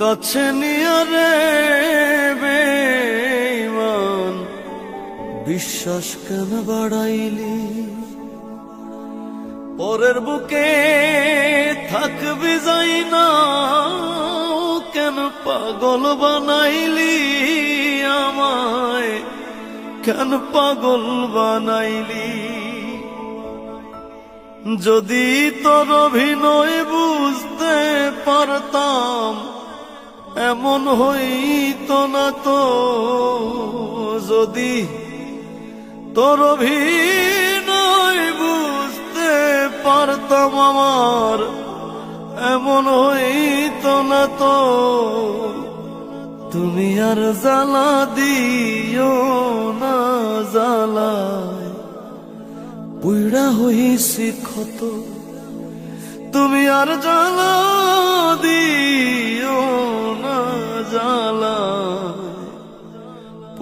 কাছে নিয়ে রে বেঈমান, বিশ্বাস কেন বাড়াইলি? পরের বুকে থাকবি যাই না, কেন পাগল বানাইলি আমায়? কেন পাগল বানাইলি? যদি তোর অভিনয় বুঝতে পারতাম এমন হইতো না তো, যদি তোর অভিনয় বুঝতে পারতাম আমার, এমন হইতো না তো। তুমি আর জ্বালা দিও না জ্বালায় বুড়া হইছি ক্ষত। তুমি আর জ্বালা দিও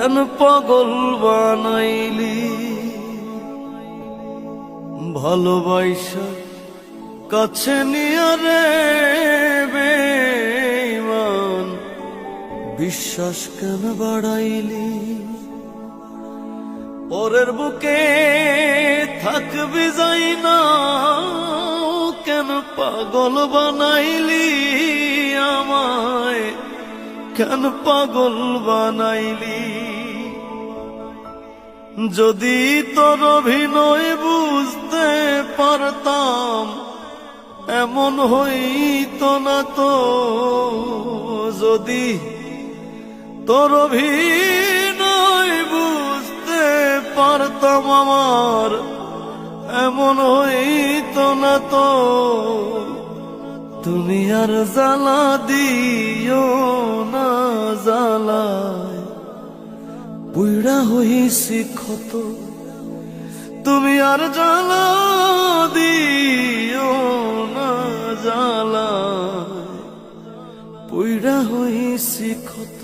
কেন পাগল বানাইলি। ভালোবাসা কাছে নিয়ে রে বেঈমান, বিশ্বাস কেন বাড়াইলি? পরের বুকে থাকবি যাই না, কেন পাগল বানাইলি? কেন পাগল বানাইলি? যদি তোর অভিনয় বুঝতে পারতাম, এমন হইতো না তো। যদি তোর অভিনয় বুঝতে পারতাম আমার, এমন হইতো না তো। তুমি আর জ্বালা দিও না জ্বালায়। পুইড়া হইছি ক্ষত। তুমি আর জ্বালা দিও না জ্বালায়। পুইড়া হইছি ক্ষত।